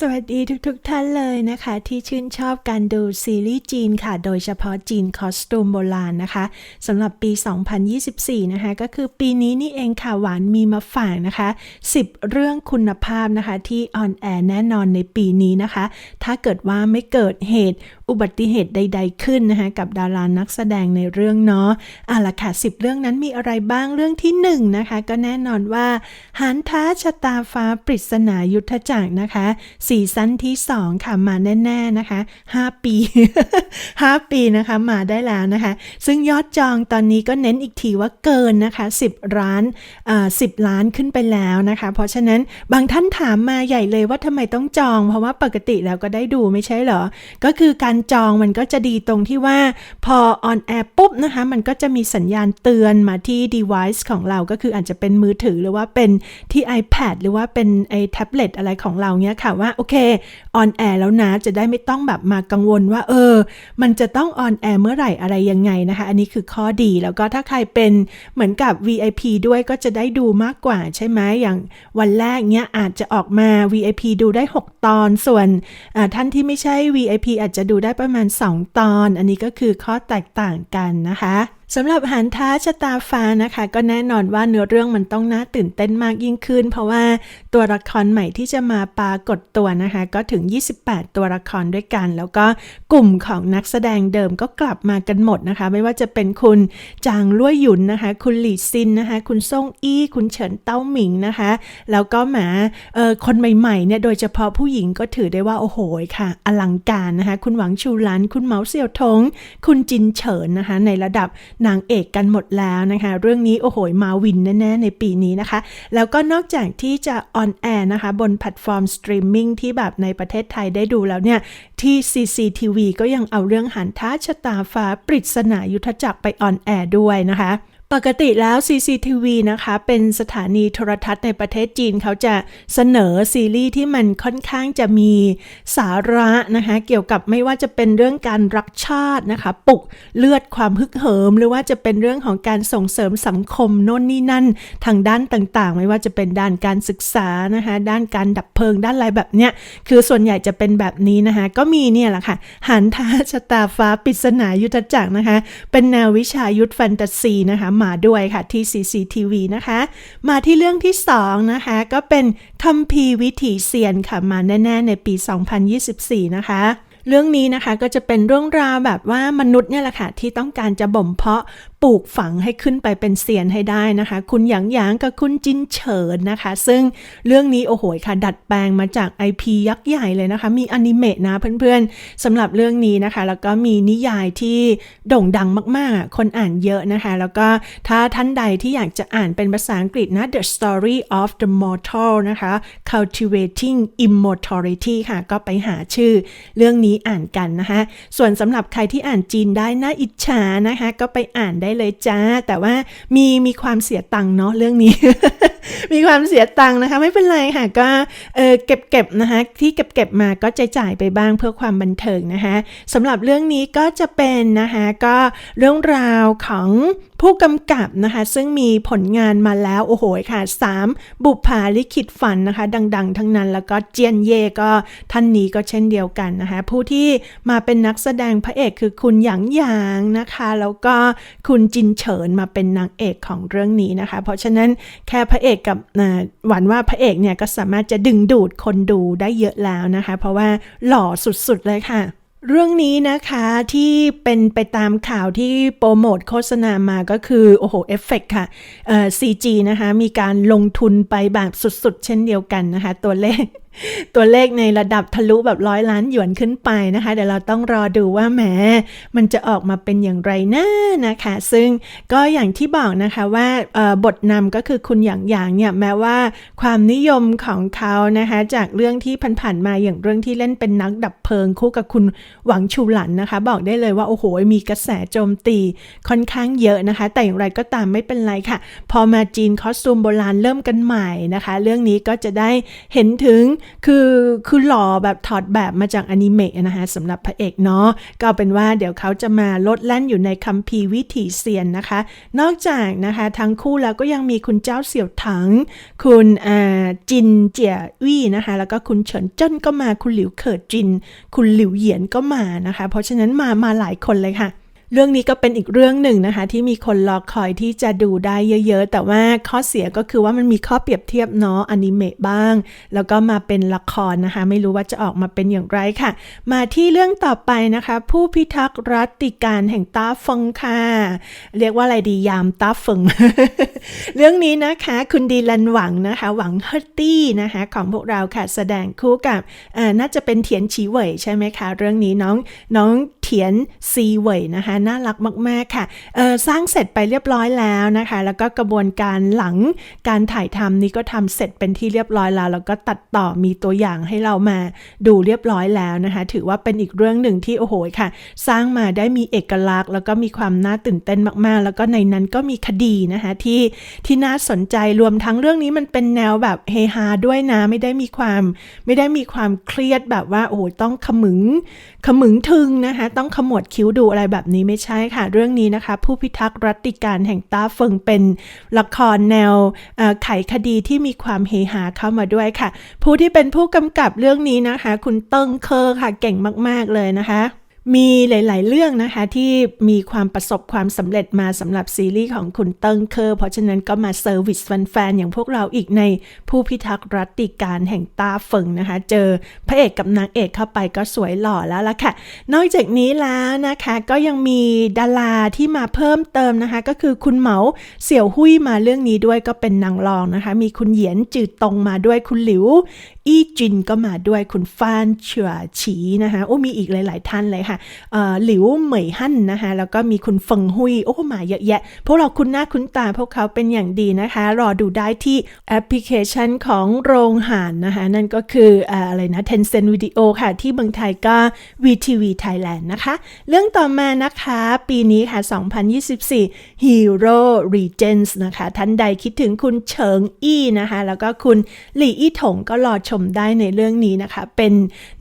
สวัสดีทุกๆทท่านเลยนะคะ ที่ชื่นชอบการดูซีรีส์จีนค่ะ โดยเฉพาะจีนคอสตูมโบราณนะคะสำหรับปี 2024 นะคะ ก็คือปีนี้นี่เองค่ะ หวานมีมาฝากนะคะ 10 เรื่องคุณภาพนะคะ ที่ออนแอร์แน่นอนในปีนี้นะคะ ถ้าเกิดว่าไม่เกิดเหตุอุบัติเหตุใด ๆ ขึ้นนะคะกับดารานักแสดงในเรื่องเนาะอะละค่ะ10เรื่องนั้นมีอะไรบ้างเรื่องที่1นนะคะ ก็แน่นอนว่าหันท้าชะตาฟ้าปริศนายุทธจักรนะคะซีซั่นที่ 2 ค่ะมาแน่ ๆนะคะ 5 ปี 5 ปีนะคะมาได้แล้วนะคะ ซึ่งยอดจองตอนนี้ก็เน้นอีกทีว่าเกินนะคะ 10ล้านอ่า10ล้านขึ้นไปแล้วนะคะ เพราะฉะนั้นบางท่านถามมาใหญ่เลยว่าทำไมต้องจอง เพราะว่าปกติแล้วก็ได้ดูไม่ใช่เหรอ ก็คือการจองมันก็จะดีตรงที่ว่าพอออนแอร์ปุ๊บนะคะ มันก็จะมีสัญญาณเตือนมาที่ device ของเราก็คืออาจจะเป็นมือถือหรือว่าเป็นที่ iPad หรือว่าเป็นไอ้แท็บเล็ตอะไรของเราเนี้ยค่ะว่า โอเคออนแอร์แล้วนะจะได้ไม่ต้องแบบมากังวลว่า เออ มันจะต้องออนแอร์เมื่อไหร่อะไรยังไงนะคะ อันนี้คือข้อดีแล้วก็ถ้าใครเป็นเหมือนกับ VIP ด้วยก็จะได้ดูมากกว่าใช่ไหมอย่างวันแรกเนี้ยอาจจะออกมา VIP ดูได้ 6 ตอนส่วนท่านที่ไม่ใช่ VIP อาจจะดูได้ประมาณ 2 ตอน อันนี้ก็คือข้อแตกต่างกันนะคะ สำหรับหันท้าชะตาฟ้านะคะ ก็แน่นอนว่าเนื้อเรื่องมันต้องน่าตื่นเต้นมากยิ่งขึ้น เพราะว่าตัวละครใหม่ที่จะมาปรากฏตัวนะคะ ก็ถึง 28 ตัวละครด้วยกัน แล้วก็กลุ่มของนักแสดงเดิมก็กลับมากันหมดนะคะ ไม่ว่าจะเป็นคุณจางลุ่ยหยุนนะคะ คุณหลี่ซินนะคะ คุณซ่งอี้ คุณเฉินเต้าหมิงนะคะ แล้วก็หมาเออคนใหม่ๆเนี่ยโดยเฉพาะผู้หญิงก็ถือได้ว่าโอ้โหค่ะ อลังการนะคะ คุณหวังชูหลันคุณเหมาเสี่ยวทง คุณจินเฉินนะคะ ในระดับนางเอกกันหมดแล้วนะคะ เรื่องนี้โอ้โหมาวินแน่ๆในปีนี้นะคะ แล้วก็นอกจากที่จะออนแอร์นะคะ บนแพลตฟอร์มสตรีมมิ่งที่แบบในประเทศไทยได้ดูแล้วเนี่ย ที่ CCTV ก็ยังเอาเรื่องหันท้าชะตาฟ้าปริศนายุทธจักรไปออนแอร์ด้วยนะคะ ปกติแล้ว CCTV นะคะ เป็นสถานีโทรทัศน์ในประเทศจีนเขาจะเสนอซีรีส์ที่มันค่อนข้างจะมีสาระนะคะ เกี่ยวกับไม่ว่าจะเป็นเรื่องการรักชาตินะคะ ปลุกเลือดความฮึกเหิม หรือว่าจะเป็นเรื่องของการส่งเสริมสังคมโน่นนี่นั่น ทางด้านต่างๆ ไม่ว่าจะเป็นด้านการศึกษานะคะ ด้านการดับเพลิงด้านอะไรแบบเนี้ยคือส่วนใหญ่จะเป็นแบบนี้นะคะ ก็มีเนี่ยแหละค่ะหันท้าชะตาฟ้าปริศนายุทธจักรนะคะ เป็นแนววิชายุทธแฟนตาซีนะคะมาด้วยค่ะที่ CCTV นะคะ มาที่เรื่องที่2นะคะก็เป็นคัมภีร์วิถีเซียนค่ะมาแน่ ๆ ในปี 2024 นะคะเรื่องนี้นะคะก็จะเป็นเรื่องราวแบบว่ามนุษย์เนี่ยแหละค่ะที่ต้องการจะบ่มเพาะปลูกฝังให้ขึ้นไปเป็นเซียนให้ได้นะคะ คุณหยางหยางกับคุณจินเฉินนะคะ ซึ่งเรื่องนี้โอ้โหค่ะ ดัดแปลงมาจาก IP ยักษ์ใหญ่เลยนะคะ มีอนิเมะนะเพื่อนๆสำหรับเรื่องนี้นะคะ แล้วก็มีนิยายที่โด่งดังมากๆ คนอ่านเยอะนะคะ แล้วก็ถ้าท่านใดที่อยากจะอ่านเป็นภาษาอังกฤษนะ The Story of the Mortal นะคะ Cultivating Immortality ค่ะ ก็ไปหาชื่อเรื่องนี้อ่านกันนะคะ ส่วนสำหรับใครที่อ่านจีนได้น่าอิจฉานะคะ ก็ไปอ่านได้เลยจ้า แต่ว่ามีมีความเสียตังค์เนาะเรื่องนี้ มีความเสียตังค์นะคะ ไม่เป็นไรค่ะ ก็เออเก็บเก็บนะคะ ที่เก็บเก็บมาก็จะจ่ายไปบ้างเพื่อความบันเทิงนะคะสำหรับเรื่องนี้ก็จะเป็นนะคะก็เรื่องราวของผู้กำกับนะคะ ซึ่งมีผลงานมาแล้วโอ้โหค่ะ 3 บุพาลิขิตฝันนะคะ ดัง ๆ ทั้งนั้นแล้วก็เจียนเย่ก็ท่านนี้ก็เช่นเดียวกันนะคะ ผู้ที่มาเป็นนักแสดงพระเอกคือคุณหยางหยางนะคะ แล้วก็คุณจินเฉินมาเป็นนางเอกของเรื่องนี้นะคะ เพราะฉะนั้นแค่พระเอกกับหวันว่าพระเอกเนี่ยก็สามารถจะดึงดูดคนดูได้เยอะแล้วนะคะ เพราะว่าหล่อสุดๆเลยค่ะเรื่องนี้นะคะที่เป็นไปตามข่าวที่โปรโมทโฆษณามาก็คือโอ้โหเอฟเฟกค่ะเอ่อ CG นะคะมีการลงทุนไปแบบสุดๆ เช่นเดียวกันนะคะ ตัวเลข ตัวเลขในระดับทะลุแบบร้อยล้านหยวนขึ้นไปนะคะ เดี๋ยวเราต้องรอดูว่าแหมมันจะออกมาเป็นอย่างไรนะนะคะ ซึ่งก็อย่างที่บอกนะคะว่าบทนำก็คือคุณอย่างอย่างเนี่ยแม้ว่าความนิยมของเขานะคะจากเรื่องที่ผ่านๆมาอย่างเรื่องที่เล่นเป็นนักดับเพลิงคู่กับคุณหวังชูหลันนะคะ บอกได้เลยว่าโอ้โหมีกระแสโจมตีค่อนข้างเยอะนะคะ แต่อย่างไรก็ตามไม่เป็นไรค่ะ พอมาจีนคอสตูมโบราณเริ่มกันใหม่นะคะ เรื่องนี้ก็จะได้เห็นถึงคือคือหล่อแบบถอดแบบมาจากอนิเมะนะคะสำหรับพระเอกเนาะก็เอาเป็นว่าเดี๋ยวเขาจะมาลดแล่นอยู่ในคัมภีร์วิถีเซียนนะคะ นอกจากนะคะทั้งคู่แล้วก็ยังมีคุณเจ้าเสี่ยวถัง คุณอ่าจินเจียวี่นะคะ แล้วก็คุณเฉินเจิ้นก็มาคุณหลิวเขิดจิน คุณหลิวเหยียนก็มานะคะ เพราะฉะนั้นมามาหลายคนเลยค่ะ เรื่องนี้ก็เป็นอีกเรื่องหนึ่งนะคะ ที่มีคนรอคอยที่จะดูได้เยอะ ๆ แต่ว่าข้อเสียก็คือว่ามันมีข้อเปรียบเทียบเนาะอนิเมะบ้าง แล้วก็มาเป็นละครนะคะ ไม่รู้ว่าจะออกมาเป็นอย่างไรค่ะ มาที่เรื่องต่อไปนะคะ ผู้พิทักษ์รัตติการแห่งต้าฟงค่ะเรียกว่าอะไรดียามต้าฟงเรื่องนี้นะคะ คุณดีลันหวังนะคะ หวังเฮอร์ตี้นะคะ ของพวกเราค่ะแสดงคู่กับน่าจะเป็นเทียนฉีเหวยใช่ไหมคะ เรื่องนี้น้องน้องเทียนซีเหวยนะคะน่ารักมากๆค่ะเออสร้างเสร็จไปเรียบร้อยแล้วนะคะ แล้วก็กระบวนการหลังการถ่ายทำนี้ก็ทำเสร็จเป็นที่เรียบร้อยแล้ว แล้วก็ตัดต่อมีตัวอย่างให้เรามาดูเรียบร้อยแล้วนะคะ ถือว่าเป็นอีกเรื่องหนึ่งที่โอ้โหค่ะ สร้างมาได้มีเอกลักษณ์ แล้วก็มีความน่าตื่นเต้นมากๆ แล้วก็ในนั้นก็มีคดีนะคะที่ที่น่าสนใจรวมทั้งเรื่องนี้มันเป็นแนวแบบเฮฮาด้วยนะไม่ได้มีความไม่ได้มีความเครียดแบบว่าโอ้โหต้องขมึงขมึงทึงนะคะ ต้องขมวดคิ้วดูอะไรแบบนี้ไม่ใช่ค่ะ เรื่องนี้นะคะ ผู้พิทักษ์รัติการแห่งต้าเฟิงเป็นละครแนวไขคดีที่มีความเฮฮาเข้ามาด้วยค่ะ ผู้ที่เป็นผู้กำกับเรื่องนี้นะคะ คุณเติ้งเคอค่ะเก่งมาก ๆ เลยนะคะ มีหลาย ๆ เรื่องนะคะที่มีความประสบความสำเร็จมาสำหรับซีรีส์ของคุณเติ้งเคอร์เพราะฉะนั้นก็มาเซอร์วิสแฟน ๆ อย่างพวกเราอีกในผู้พิทักษ์รัตติการแห่งตาเฟิงนะคะ เจอพระเอกกับนางเอกเข้าไปก็สวยหล่อแล้วล่ะค่ะ นอกจากนี้แล้วนะคะก็ยังมีดาราที่มาเพิ่มเติมนะคะ ก็คือคุณเหมาเสี่ยวหุยมาเรื่องนี้ด้วยก็เป็นนางรองนะคะ มีคุณเหยียนจืดตงมาด้วยคุณหลิว อี้จินก็มาด้วยคุณฟานเฉือฉีนะคะโอ้มีอีกหลาย ๆ ท่านเลยค่ะหลิวเหมยฮั่นนะคะแล้วก็มีคุณเฟิงหุยโอ้มาเยอะแยะ พวกเราคุ้นหน้าคุ้นตาพวกเขาเป็นอย่างดีนะคะ รอดูได้ที่แอปพลิเคชันของโรงหานนะคะ นั่นก็คือเอ่ออะไรนะ Tencent Video ค่ะ ที่เมืองไทยก็ VTV Thailand นะคะ เรื่องต่อมานะคะปีนี้ค่ะ 2024 Hero Regents นะคะ ท่านใดคิดถึงคุณเฉิงอี้นะคะ แล้วก็คุณหลี่อี้ถงก็รอชมได้ในเรื่องนี้นะคะ เป็น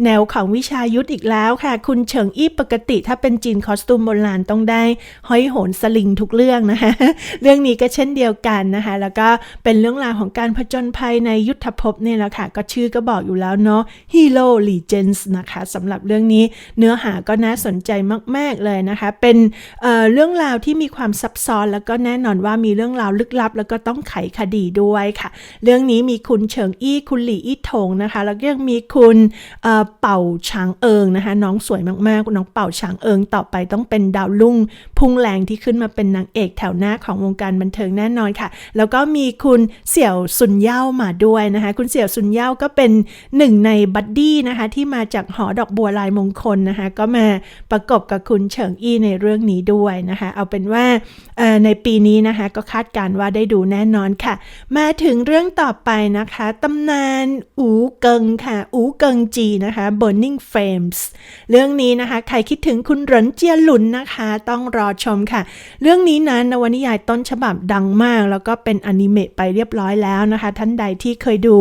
แนวของวิชายุทธอีกแล้วค่ะ คุณเฉิงอี้ปกติถ้าเป็นจีนคอสตูมโบราณต้องได้ห้อยโหนสลิงทุกเรื่องนะคะเรื่องนี้ก็เช่นเดียวกันนะคะ แล้วก็เป็นเรื่องราวของการผจญภัยในยุทธภพเนี่ยแหละค่ะ ก็ชื่อก็บอกอยู่แล้วเนาะ Hero Legends นะคะสำหรับเรื่องนี้เนื้อหาก็น่าสนใจมาก ๆ เลยนะคะ เป็นเเรื่องราวที่มีความซับซ้อนแล้วก็แน่นอนว่ามีเรื่องราวลึกลับ แล้วก็ต้องไขคดีด้วยค่ะ เรื่องนี้มีคุณเฉิงอี้คุณหลี่อี้ถงนะคะ แล้วก็ยังมีคุณเเป่าฉางเอิงนะคะ น้องสวยมากๆน้องเป่าฉางเอิงต่อไปต้องเป็นดาวรุ่ง พุ่งแรงที่ขึ้นมาเป็นนางเอกแถวหน้าของวงการบันเทิงแน่นอนค่ะ แล้วก็มีคุณเสี่ยวซุนเย่ามาด้วยนะคะ คุณเสี่ยวซุนเย่าก็เป็นหนึ่งในบัดดี้นะคะที่มาจากหอดอกบัวลายมงคลนะคะก็มาประกบกับคุณเฉิงอี้ในเรื่องนี้ด้วยนะคะเอาเป็นว่าในปีนี้นะคะก็คาดการณ์ว่าได้ดูแน่นอนค่ะ มาถึงเรื่องต่อไปนะคะตำนานอูเกิงค่ะอูเกิงจีนะคะ Burning Flames เรื่องนี้นะคะใครคิดถึงคุณเหรินเจียหลุนนะคะ ต้องรอชมค่ะ เรื่องนี้นะนวนิยายต้นฉบับดังมาก แล้วก็เป็นอนิเมะไปเรียบร้อยแล้วนะคะ ท่านใดที่เคยดู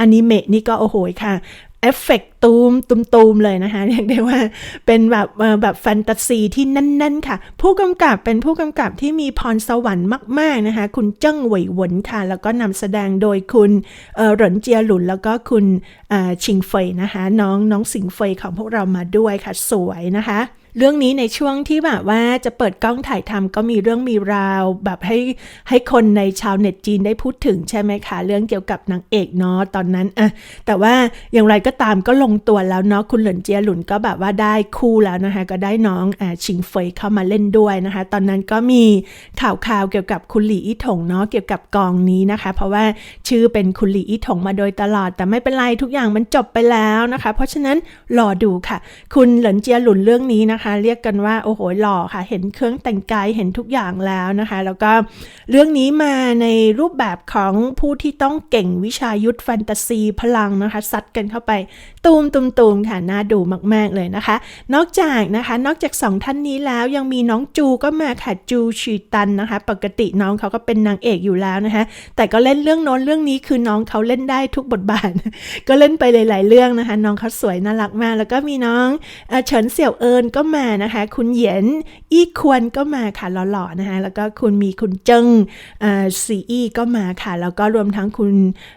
อนิเมะนี่ก็โอ้โหค่ะ เอฟเฟกต์ตูมตุมตูมเลยนะคะเรียกได้ว่าเป็นแบบแบบแฟนตาซีที่แน่นๆค่ะ ผู้กำกับเป็นผู้กำกับที่มีพรสวรรค์มากๆนะคะคุณเจิ้งหวยหวนค่ะ แล้วก็นำแสดงโดยคุณเหรินเจียหลุนแล้วก็คุณชิงเฟยนะคะน้องน้องสิงเฟยของพวกเรามาด้วยค่ะสวยนะคะ เรื่องนี้ในช่วงที่แบบว่าจะเปิดกล้องถ่ายทำก็มีเรื่องมีราว แบบให้ให้คนในชาวเน็ตจีนได้พูดถึงใช่ไหมคะ เรื่องเกี่ยวกับนางเอกเนาะตอนนั้นอะแต่ว่าอย่างไรก็ตามก็ลงตัวแล้วเนาะคุณเหลินเจียหลุนก็แบบว่าได้คู่แล้วนะคะ ก็ได้น้องอ่าชิงเฟยเข้ามาเล่นด้วยนะคะ ตอนนั้นก็มีข่าวข่าวเกี่ยวกับคุณหลี่อี้ถงเนาะเกี่ยวกับกองนี้นะคะ เพราะว่าชื่อเป็นคุณหลี่อี้ถงมาโดยตลอด แต่ไม่เป็นไรทุกอย่างมันจบไปแล้วนะคะ เพราะฉะนั้นรอดูค่ะ คุณเหลินเจียหลุนเรื่องนี้นะคะนะคะ เรียกกันว่าโอ้โหหล่อค่ะ เห็นเครื่องแต่งกายเห็นทุกอย่างแล้วนะคะ แล้วก็เรื่องนี้มาในรูปแบบของผู้ที่ต้องเก่งวิชายุทธแฟนตาซีพลังนะคะซัดกันเข้าไป ตูมตูมตูมค่ะน่าดูมาก ๆ เลยนะคะ นอกจากนะคะนอกจากสองท่านนี้แล้วยังมีน้องจูก็มาค่ะจูชีตันนะคะ ปกติน้องเขาก็เป็นนางเอกอยู่แล้วนะคะแต่ก็เล่นเรื่องโน้นเรื่องนี้คือน้องเขาเล่นได้ทุกบทบาท ก็เล่นไปหลาย ๆ เรื่องนะคะ น้องเขาสวยน่ารักมาก แล้วก็มีน้องเอ่อเฉินเสี่ยวเอินก็มานะคะ คุณเหยียนอี้ควนก็มาค่ะหล่อๆนะคะแล้วก็คุณมีคุณเจิงซีอี้ก็มาค่ะ แล้วก็รวมทั้งคุณ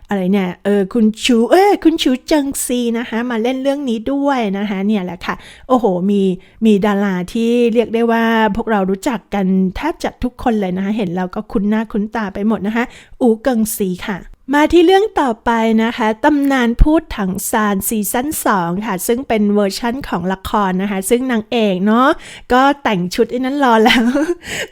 อะไรเนี่ยเออคุณชูเออคุณชูเจิงซีนะคะมาเล่นเรื่องนี้ด้วยนะคะเนี่ยแหละค่ะ โอ้โหมีมีดาราที่เรียกได้ว่าพวกเรารู้จักกันแทบจะทุกคนเลยนะคะ เห็นแล้วก็คุ้นหน้าคุ้นตาไปหมดนะคะ อูเกิงซีค่ะ มาที่เรื่องต่อไปนะคะตำนานพูดถังซานซีซั่น2 ค่ะ ซึ่งเป็นเวอร์ชั่นของละครนะคะ ซึ่งนางเอกเนาะก็แต่งชุดอ้นั้นรอแล้ว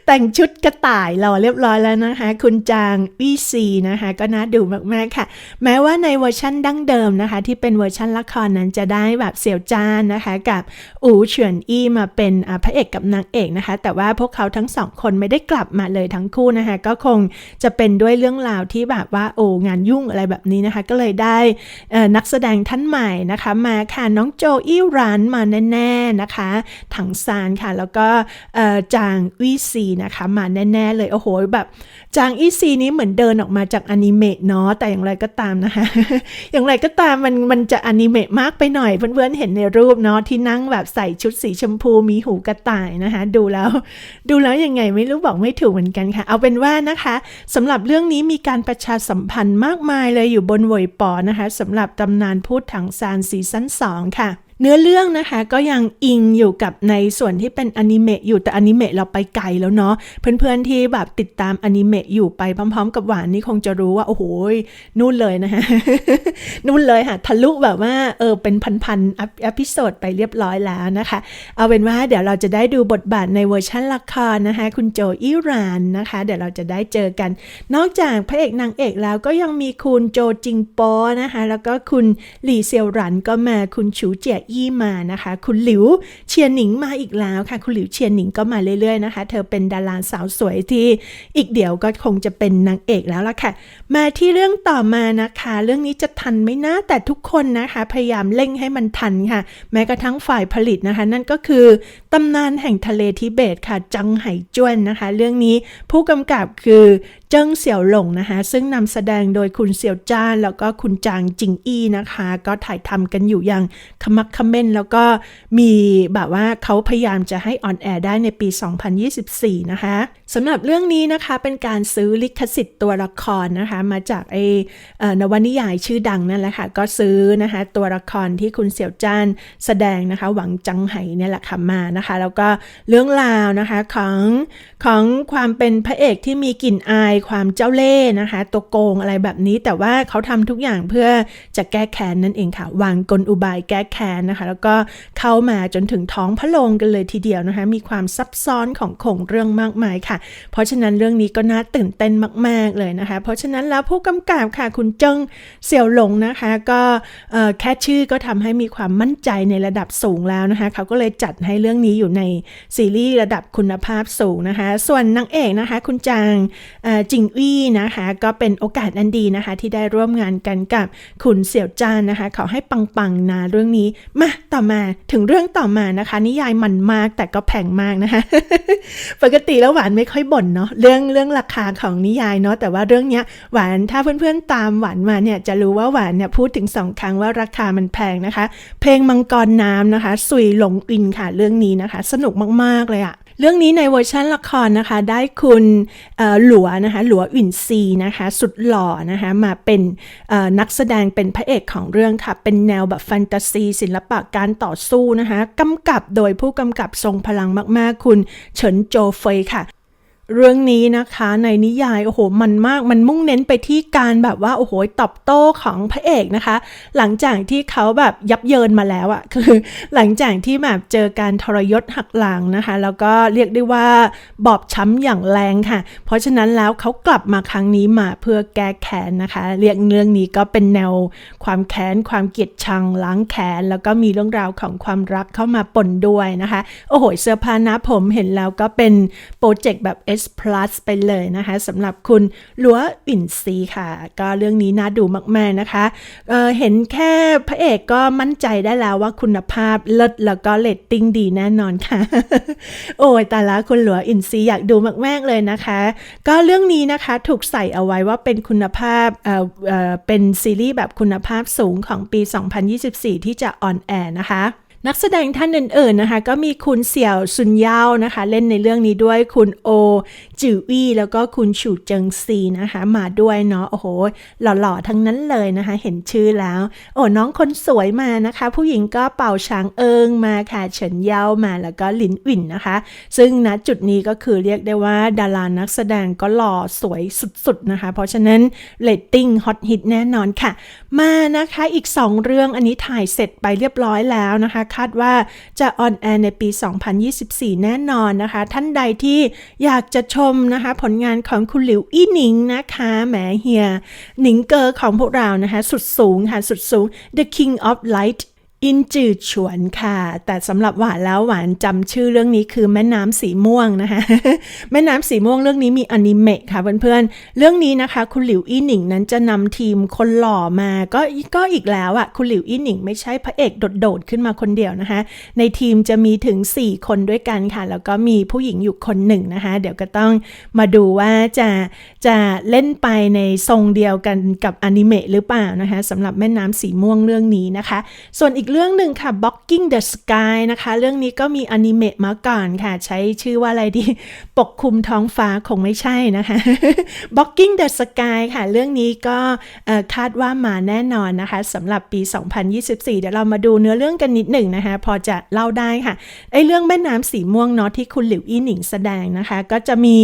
แต่งชุดกระต่ายรอเรียบร้อยแล้วนะคะ คุณจางวีซีนะคะ ก็น่าดูมากๆค่ะ แม้ว่าในเวอร์ชั่นดั้งเดิมนะคะ ที่เป็นเวอร์ชั่นละครนั้นจะได้แบบเสี่ยวจานนะคะ กับอูเฉียนอี้มาเป็นพระเอกกับนางเอกนะคะ แต่ว่าพวกเขาทั้งสองคนไม่ได้กลับมาเลยทั้งคู่นะคะก็คงจะเป็นด้วยเรื่องราวที่แบบว่าโอ้งานยุ่งอะไรแบบนี้นะคะ ก็เลยได้นักแสดงท่านใหม่นะคะ มาค่ะน้องโจอี้รันมาแน่ๆนะคะ ถังซานค่ะ แล้วก็จางวี่ซีนะคะ มาแน่ๆเลย โอ้โหแบบ จางอี้ซีนี้เหมือนเดินออกมาจากอนิเมะเนาะแต่อย่างไรก็ตามนะคะ อย่างไรก็ตามมันมันจะอนิเมะมากไปหน่อยเพื่อนๆเห็นในรูปเนาะที่นั่งแบบใส่ชุดสีชมพูมีหูกระต่ายนะคะ ดูแล้ว ดูแล้วยังไงไม่รู้บอกไม่ถูกเหมือนกันค่ะ เอาเป็นว่านะคะสำหรับเรื่องนี้มีการประชาสัมพันธ์มากมายเลยอยู่บนเวยปอนะคะสำหรับตำนานพูดถังซานซีซั่น2ค่ะเนื้อเรื่องนะคะก็ยังอิงอยู่กับในส่วนที่เป็นอนิเมะอยู่แต่อนิเมะเราไปไกลแล้วเนาะเพื่อนๆที่แบบติดตามอนิเมะอยู่ไปพร้อม ๆ กับหวานนี่คงจะรู้ว่า โอ้โหนู่นเลยนะคะนู่นเลยค่ะทะลุแบบว่าเออเป็นพันๆอพิโซดไปเรียบร้อยแล้วนะคะ เอาเป็นว่าเดี๋ยวเราจะได้ดูบทบาทในเวอร์ชันละครนะคะ คุณโจอิรานนะคะ เดี๋ยวเราจะได้เจอกัน นอกจากพระเอกนางเอกแล้วก็ยังมีคุณโจจิงโปนะคะแล้วก็คุณหลี่เซียวหรันก็มาคุณฉูเจียอี้มานะคะ คุณหลิวเชียนหนิงมาอีกแล้วค่ะ คุณหลิวเชียนหนิงก็มาเรื่อยๆนะคะ เธอเป็นดาราสาวสวยที่อีกเดี๋ยวก็คงจะเป็นนางเอกแล้วล่ะค่ะ มาที่เรื่องต่อมานะคะ เรื่องนี้จะทันไหมนะแต่ทุกคนนะคะ พยายามเร่งให้มันทันค่ะ แม้กระทั่งฝ่ายผลิตนะคะ นั่นก็คือตำนานแห่งทะเลทิเบตค่ะ จังไห่จ้วนนะคะ เรื่องนี้ผู้กำกับคือ จิ้งเสี่ยวหลงนะคะซึ่งนำแสดงโดยคุณเสี่ยวจ้าน แล้วก็คุณจางจิงอี้นะคะ ก็ถ่ายทำกันอยู่อย่างขมักขม้นแล้วก็มีแบบว่าเขาพยายามจะให้ออนแอร์ได้ในปี 2024 นะคะสำหรับเรื่องนี้นะคะเป็นการซื้อลิขสิทธิ์ตัวละครนะคะมาจากไอเอ่อนวนิยายชื่อดังนั่นแหละค่ะก็ซื้อนะคะตัวละครที่คุณเสี่ยวจ้านแสดงนะคะหวังจังไห่เนี่ยแหละค่ะมานะคะ แล้วก็เรื่องราวนะคะของของความเป็นพระเอกที่มีกลิ่นอายความเจ้าเล่ห์นะคะตัวโกงอะไรแบบนี้ แต่ว่าเขาทำทุกอย่างเพื่อจะแก้แค้นนั่นเองค่ะ วางกลอุบายแก้แค้นนะคะ แล้วก็เข้ามาจนถึงท้องพระโรงกันเลยทีเดียวนะคะ มีความซับซ้อนของโครงเรื่องมากมายค่ะ เพราะฉะนั้นเรื่องนี้ก็น่าตื่นเต้นมาก ๆเลยนะคะ เพราะฉะนั้นแล้วผู้กำกับค่ะคุณเจิ้งเสี่ยวหลงนะคะ ก็แค่ชื่อก็ทำให้มีความมั่นใจในระดับสูงแล้วนะคะ เขาก็เลยจัดให้เรื่องนี้อยู่ในซีรีส์ระดับคุณภาพสูงนะคะ ส่วนนางเอกนะคะ คุณจางเอ่อจิงอี้นะคะ ก็เป็นโอกาสอันดีนะคะ ที่ได้ร่วมงานกันกับคุณเสี่ยวจานนะคะขอให้ปังๆนะเรื่องนี้มาต่อมาถึงเรื่องต่อมานะคะ นิยายมันมากแต่ก็แพงมากนะคะ ปกติแล้วหวานไม่ค่อยบ่นเนาะเรื่องเรื่องราคาของนิยายเนาะแต่ว่าเรื่องเนี้ยหวานถ้าเพื่อนๆตามหวานมาเนี่ยจะรู้ว่าหวานเนี่ยพูดถึงสองครั้งว่าราคามันแพงนะคะ เพลงมังกรน้ำนะคะ สุยหลงอินค่ะเรื่องนี้นะคะ สนุกมากๆเลยอะ เรื่องนี้ในเวอร์ชันละครนะคะ ได้คุณหลัวนะคะหลัวอิ่นซีนะคะ สุดหล่อนะคะมาเป็นนักแสดงเป็นพระเอกของเรื่องค่ะ เป็นแนวแบบแฟนตาซีศิลปะการต่อสู้นะคะกำกับโดยผู้กำกับทรงพลังมากๆ คุณเฉินโจเฟยค่ะ เรื่องนี้นะคะในนิยายโอ้โหมันมากมันมุ่งเน้นไปที่การแบบว่าโอ้โหตอบโต้ของพระเอกนะคะ หลังจากที่เขาแบบยับเยินมาแล้วอะคือหลังจากที่แบบเจอการทรยศหักหลังนะคะ แล้วก็เรียกได้ว่าบอบช้ำอย่างแรงค่ะ เพราะฉะนั้นแล้วเขากลับมาครั้งนี้มาเพื่อแก้แค้นนะคะ เรียกเรื่องนี้ก็เป็นแนวความแค้นความเกลียดชังล้างแค้นแล้วก็มีเรื่องราวของความรักเข้ามาปนด้วยนะคะ โอ้โหเสื้อผ้าหนะผมเห็นแล้วก็เป็นโปรเจกต์แบบ S plus ไปเลยนะคะสำหรับคุณหลัวปิ่นซีค่ะ ก็เรื่องนี้น่าดูมาก ๆ นะคะเเห็นแค่พระเอกก็มั่นใจได้แล้วว่าคุณภาพเลิศแล้วก็เลตติ้งดีแน่นอนค่ะ โอ้ยแต่ละคุณหลัวอินซีอยากดูมาก ๆ เลยนะคะ ก็เรื่องนี้นะคะถูกใส่เอาไว้ว่าเป็นคุณภาพเอ่อเอ่อเป็นซีรีส์แบบคุณภาพสูงของปี 2024 ที่จะออนแอร์นะคะ นักแสดงท่านอื่นๆนะคะ ก็มีคุณเสี่ยวซุนเยานะคะ เล่นในเรื่องนี้ด้วยคุณโอจิวอี้แล้วก็คุณฉูเจิงซีนะคะ มาด้วยเนาะโอ้โห หล่อๆ ทั้งนั้นเลยนะคะ เห็นชื่อแล้ว โอ้น้องคนสวยมานะคะ ผู้หญิงก็เป่าช้างเอิงมาค่ะเฉินเยามาแล้วก็หลินหวินนะคะ ซึ่งณจุดนี้ก็คือเรียกได้ว่าดารานักแสดงก็หล่อสวยสุดๆนะคะ เพราะฉะนั้นเรตติ้งฮอตฮิตแน่นอนค่ะ มานะคะอีก 2 เรื่องอันนี้ถ่ายเสร็จไปเรียบร้อยแล้วนะคะคาดว่าจะออนแอร์ในปี 2024 แน่นอนนะคะ ท่านใดที่อยากจะชมนะคะ ผลงานของคุณหลิวอี้หนิงนะคะแหมเฮียหนิงเกอร์ของพวกเรานะคะ สุดสูงค่ะ สุดสูง The King of Light อินจืดฉวนค่ะ แต่สำหรับหวานแล้วหวานจำชื่อเรื่องนี้คือแม่น้ำสีม่วงนะคะ แม่น้ำสีม่วงเรื่องนี้มีอนิเมะค่ะเพื่อนๆ เรื่องนี้นะคะ คุณหลิวอี้หนิงนั้นจะนำทีมคนหล่อมา ก็ก็อีกแล้วอะ่ะคุณหลิวอี้หนิงไม่ใช่พระเอกโดดๆขึ้นมาคนเดียวนะคะ ในทีมจะมีถึง 4 คนด้วยกันค่ะ แล้วก็มีผู้หญิงอยู่คนหนึ่งนะคะ เดี๋ยวก็ต้องมาดูว่าจะจะเล่นไปในทรงเดียวกันกับอนิเมะหรือเปล่านะคะสำหรับแม่น้ำสีม่วงเรื่องนี้นะคะ ส่วนอีกเรื่องหนึ่งค่ะ Blocking the Sky นะคะ เรื่องนี้ก็มีอนิเมะมาก่อนค่ะ ใช้ชื่อว่าอะไรดี ปกคลุมท้องฟ้าคงไม่ใช่นะคะ Blocking the Sky ค่ะ เรื่องนี้ก็คาดว่ามาแน่นอนนะคะสำหรับปี 2024 เดี๋ยวเรามาดูเนื้อเรื่องกันนิดหนึ่งนะคะ พอจะเล่าได้ค่ะไอเรื่องแม่น้ำสีม่วงเนาะที่คุณหลิวอี้หนิงแสดงนะคะ ก็จะมี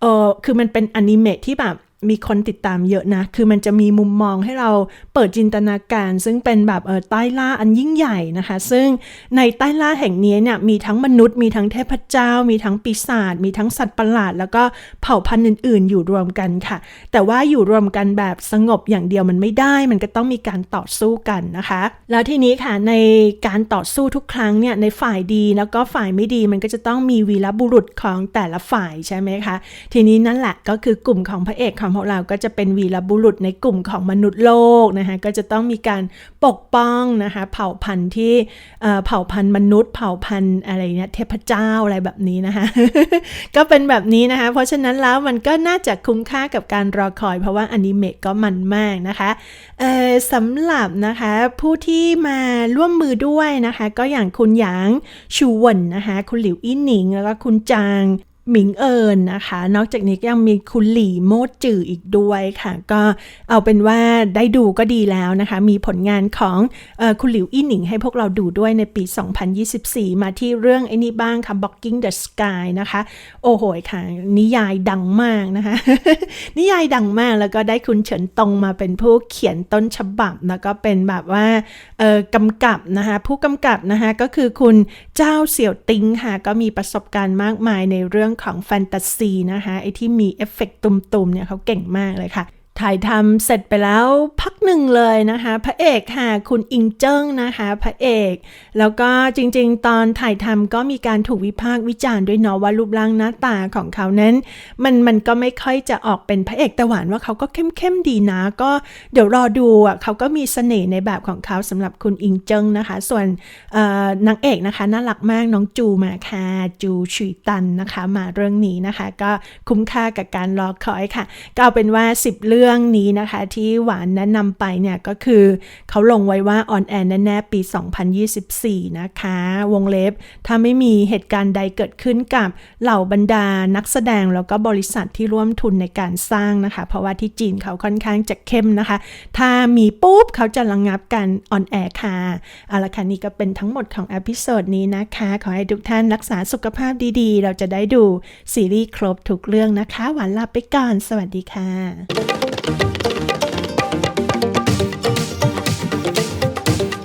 เออคือมันเป็นอนิเมะที่แบบ มีคนติดตามเยอะนะ คือมันจะมีมุมมองให้เราเปิดจินตนาการ ซึ่งเป็นแบบเออใต้ล่าอันยิ่งใหญ่นะคะ ซึ่งในใต้ล่าแห่งนี้เนี่ยมีทั้งมนุษย์ มีทั้งเทพเจ้า มีทั้งปีศาจ มีทั้งสัตว์ประหลาด แล้วก็เผ่าพันธุ์อื่น ๆ อยู่รวมกันค่ะ แต่ว่าอยู่รวมกันแบบสงบอย่างเดียวมันไม่ได้ มันก็ต้องมีการต่อสู้กันนะคะ แล้วทีนี้ค่ะในการต่อสู้ทุกครั้งเนี่ยในฝ่ายดีแล้วก็ฝ่ายไม่ดีมันก็จะต้องมีวีรบุรุษของแต่ละฝ่ายใช่ไหมคะ ทีนี้นั่นแหละก็คือกลุ่มของพระเอกของพวกเราก็จะเป็นวีรบุรุษในกลุ่มของมนุษย์โลกนะคะก็จะต้องมีการปกป้องนะคะเผ่าพันธุ์ที่เผ่าพันธุ์มนุษย์ เผ่าพันธุ์อะไรเนี่ยเทพเจ้าอะไรแบบนี้นะคะก็เป็นแบบนี้นะคะเพราะฉะนั้นแล้วมันก็น่าจะคุ้มค่ากับการรอคอย เพราะว่าอนิเมะก็มันมากนะคะเอ่อสำหรับนะคะผู้ที่มาร่วมมือด้วยนะคะ ก็อย่างคุณหยางชูวนนะคะคุณหลิวอี้หนิง แล้วก็คุณจาง หมิงเอิญนะคะ นอกจากนี้ก็ยังมีคุณหลี่โมจืออีกด้วยค่ะ ก็เอาเป็นว่าได้ดูก็ดีแล้วนะคะ มีผลงานของออคุณหลิวอี้หนิงให้พวกเราดูด้วยในปี 2024 มาที่เรื่องไอ้นี่บ้างค่ะ Blocking the Sky นะคะ โอ้โหค่ะ นิยายดังมากนะคะ นิยายดังมากแล้วก็ได้คุณเฉินตงมาเป็นผู้เขียนต้นฉบับ แล้วก็เป็นแบบว่ากำกับนะคะผู้กำกับนะคะก็คือคุณเจ้าเสี่ยวติงค่ะก็มีประสบการณ์มากมายในเรื่องของแฟนตาซีนะคะไอที่มีเอฟเฟกต์ตุมๆเนี่ยเขาเก่งมากเลยค่ะ ถ่ายทำเสร็จไปแล้วพักหนึ่งเลยนะคะ พระเอกค่ะคุณอิงเจิ้งนะคะ พระเอก แล้วก็จริงๆ ตอนถ่ายทำก็มีการถูกวิพากษ์วิจารณ์ด้วยเนาะว่ารูปร่างหน้าตาของเขานั้น มันมันก็ไม่ค่อยจะออกเป็นพระเอกแต่หวานว่าเขาก็เข้มเข้มๆดีนะ ก็เดี๋ยวรอดูอะเขาก็มีเสน่ห์ในแบบของเขาสำหรับคุณอิงเจิ้งนะคะ ส่วนนางเอกนะคะน่ารักมากน้องจูมาค่ะจูชุยตันนะคะ มาเรื่องนี้นะคะ ก็คุ้มค่ากับการรอคอยค่ะก็เอาเป็นว่า 10 เรื่องื่องนี้นะคะที่หวานแนะนำำไปเนี่ยก็คือเขาลงไว้ว่าออนแอร์แน่ๆปี 2024 นะคะ วงเล็บ ถ้าไม่มีเหตุการณ์ใดเกิดขึ้นกับเหล่าบรรดานักแสดงแล้วก็บริษัทที่ร่วมทุนในการสร้างนะคะ เพราะว่าที่จีนเขาค่อนข้างจะเข้มนะคะ ถ้ามีปุ๊บเขาจะระงงับการออนแอร์ค่ะเอาละค่ะนี่ก็เป็นทั้งหมดของอพิโซดนี้นะคะ ขอให้ทุกท่านรักษาสุขภาพดีๆ เราจะได้ดูซีรีส์ครบทุกเรื่องนะคะ หวานลาไปก่อน สวัสดีค่ะ Thank you.